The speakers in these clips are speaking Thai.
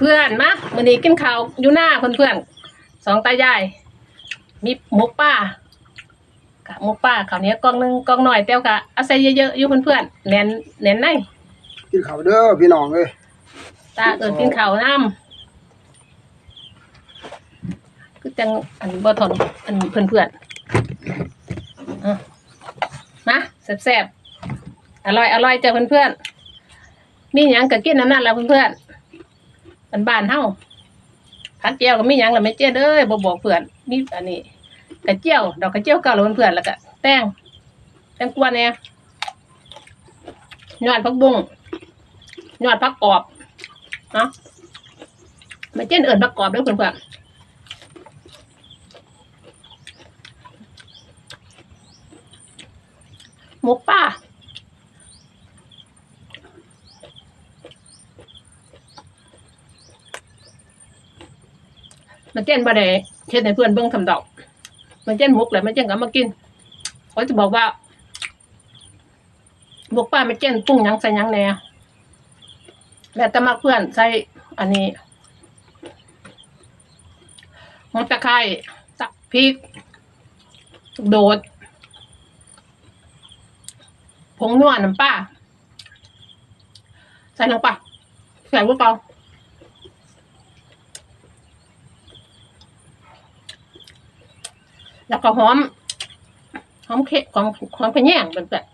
เพื่อนๆมามื้อนี้กินข้าวอยู่หน้าเพื่อนๆสองตายายมีหมกป้ากะหมกป้าข้าวเหนียวกล่องหนึงกล่องหน่อยเต้วกะเอาใส่เยอะๆอยู่เพื่อนๆแน่นแน่นในกินข้าวเด้อพี่น้องเอ้ยตาเอิ้นกินข้าวน้ำคือจังอันบ่ทนอันเพื่อนๆอะมาแซ่บๆอร่อยอร่อยจ้ะเพื่อนๆมีหยังก็กินน้ำนั่นล่ะเพื่อนๆ บ้านเฮาผัดเจียวก็มีหยังล่ะแม่เจ้เด้อบ่บอกเพื่อนมีอันนี้กระเจียว ดอกกระเจียวเก่าแล้วเพื่อนแล้วก็แป้งแป้งกวนเนี่ยยอดผักบุ้งยอดผักกรอบเนาะแม่เจ้เอิ้นผักกรอบเด้อเพื่อนหมกป้า แม่เจ้บ่ได้เฮ็ดให้เพื่อนเบิ่งทำดอกแม่เจ้หมกแล้วแม่เจ้ก็เอามากินเขาจะบอกว่าหมกป้าแม่เจ้ปรุงยังใส่ยังแหน่แล้วแต่มักเพื่อนใส่อันนี้หอมตะไคร้ตักพริก โดดผงนวดน้ำปลาใส่ลงไปใส่พวกเปล่า แล้วก็หอมหอมเค็มของหอมขะแยงเป็นแบบ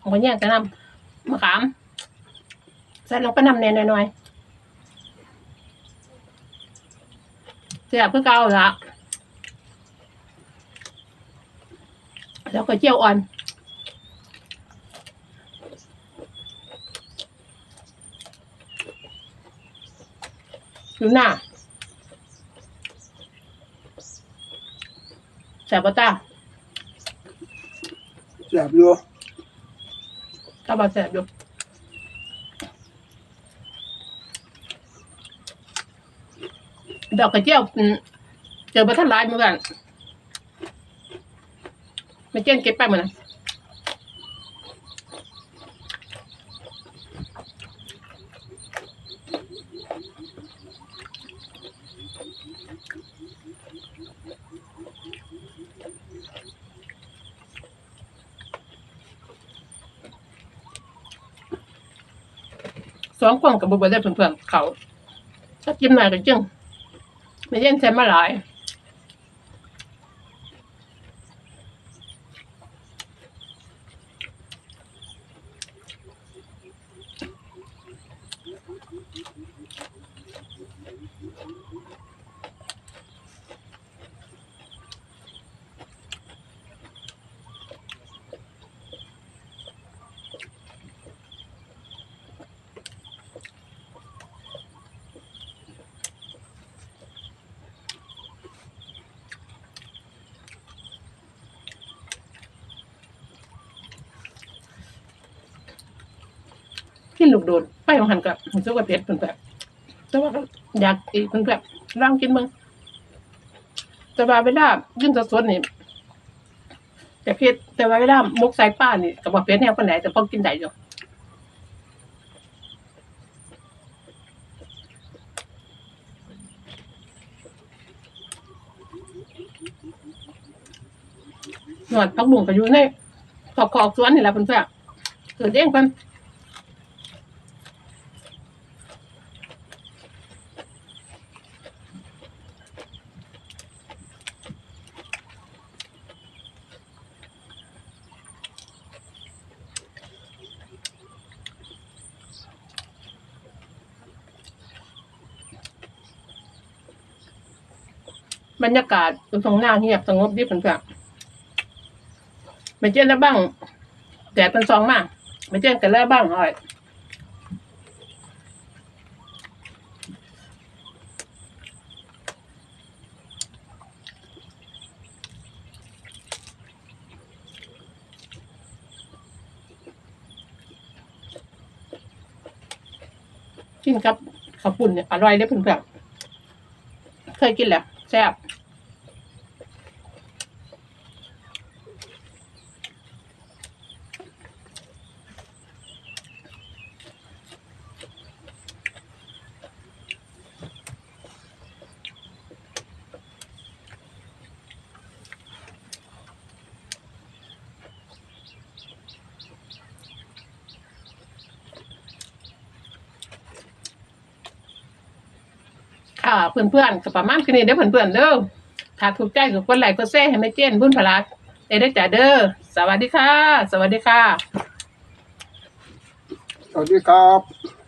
หอมขะแยงกระนำมะขามใส่ลงไปนำเนยหน่อยๆเสียบเพื่อเกาละแล้วก็เจียวอ่อนอยู่หน้า สบปะตาแซ่บอยู่ตาบอแสบอยู่ดอกกระเจียวอืมเจอมาท่านร้ายเหมือนกันไม่เจ้นเก็บไปเหมือนกัน สองคนกับบุบได้เพื่อนๆเขาถ้ากินหน่อยก็จึงไม่เย็นใช้มาหลาย กินลูกโดดไปของหันกับหันเจ้กับเพชรเพื่อนแบบแต่ว่าอยากอีกเพื่อนแบบร่างกินมึงแต่ว่าเวลากินสดๆนี่แต่เพชรแต่ว่าเวลามกใส่ป้านี่กับว่าเพชรแนวคนไหนแต่พอกินได้อยู่หนวดพักบุ้งก็อยู่ในขอบขอบสวนนี่แหละเพื่อนๆเกิดเองเพิ่น บรรยากาศตรงหน้าเงียบสงบดีเพื่อนๆไม่เจ๊แล้วบ้างแดดเป็นซองมากไม่เจ๊กันแล้วบ้างอ่อยกินกับข้าวปุ้นเนี่ยอร่อยเลยเพื่อนๆเคยกินแล้วแซ่บ ค่ะเพื่อนๆก็ประมาณนี้เด้อเพื่อนๆเด้อถ้าถูกใจกับคนไลค์กดแซ่ให้ไม่เจนบุญพลักได้เด้อจ้าเด้อสวัสดีค่ะ สวัสดีค่ะ สวัสดีครับ